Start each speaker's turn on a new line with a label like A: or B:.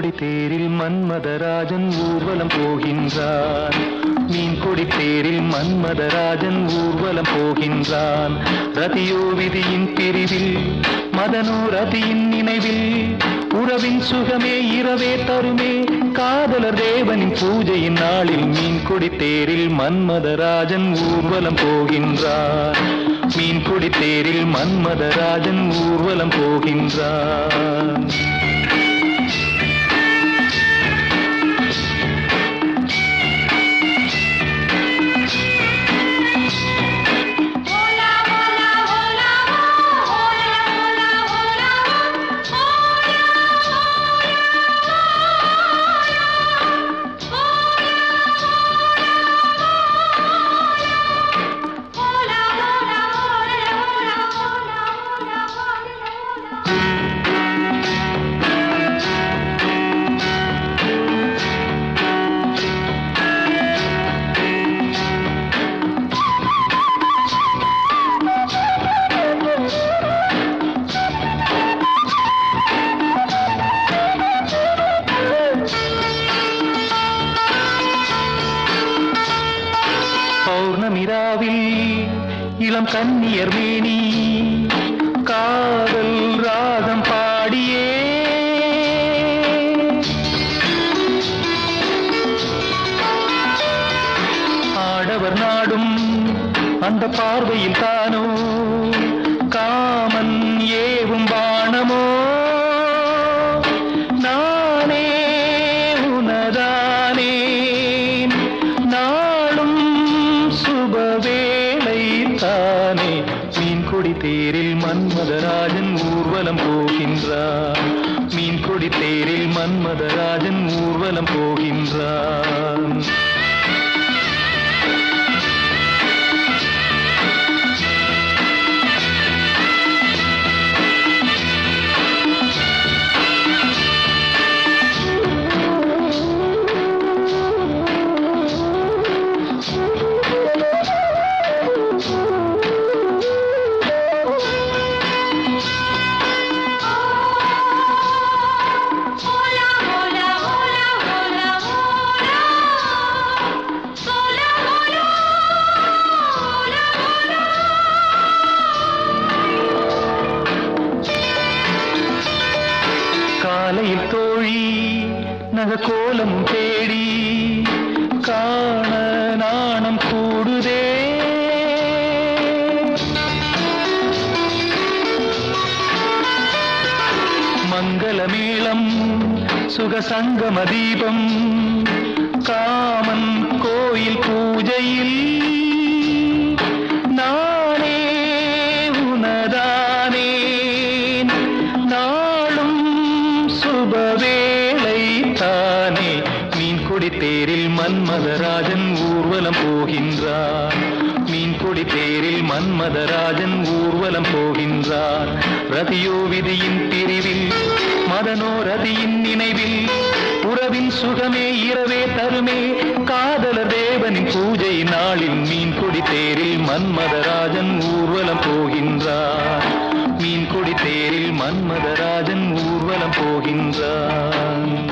A: கொடி தேரில் மன்மதராஜன் ஊர்வலம் போகின்றான். மீன் கொடி தேரில் மன்மதராஜன் ஊர்வலம் போகின்றான். ரதியோ விதியின் பிரிவில் மதனோ ரதியின் நினைவில் உறவின் சுகமே இரவே தருமே. காதலர் தேவனின் பூஜையின் நாளில் மீன் கொடி தேரில் மன்மதராஜன் ஊர்வலம் போகின்றான் மீன் கொடி தேரில் மன்மதராஜன் ஊர்வலம் போகின்றான் பௌர்ணமிராவில் இளம் கன்னியர் மேனி காதல் ராகம் பாடியே. ஆடவர் நாடும் அந்த பார்வையில் தானோ மன்மதராஜன் ஊர்வலம் போகின்றார். மீன் கொடி தேரில் மன்மதராஜன் ஊர்வலம் போகின்றான் காலையில் தோழி நகக்கோலம் தேடி காண நாணம் கூடுதே. மங்களமேளம் சுகசங்கம தீபம் காமன் கோயில் பூஜையில் சுபவேளை தானே மீன் கொடி தேரில் மன்மதராஜன் ஊர்வலம் போகின்றார். மீன் கொடி தேரில் மன்மதராஜன் ஊர்வலம் போகின்றார். ரதியோ விதியின் பிரிவில் மதனோ ரதியின் நினைவில் உறவின் சுகமே இரவே தருமே. காதலர் தேவனின் பூஜை நாளில் மீன் கொடி தேரில் மன்மதராஜன் ஊர்வலம் போகின்றார். மீன் கொடி தேரில் மன்மதராஜன் ஊர்வலம் போகின்றான்.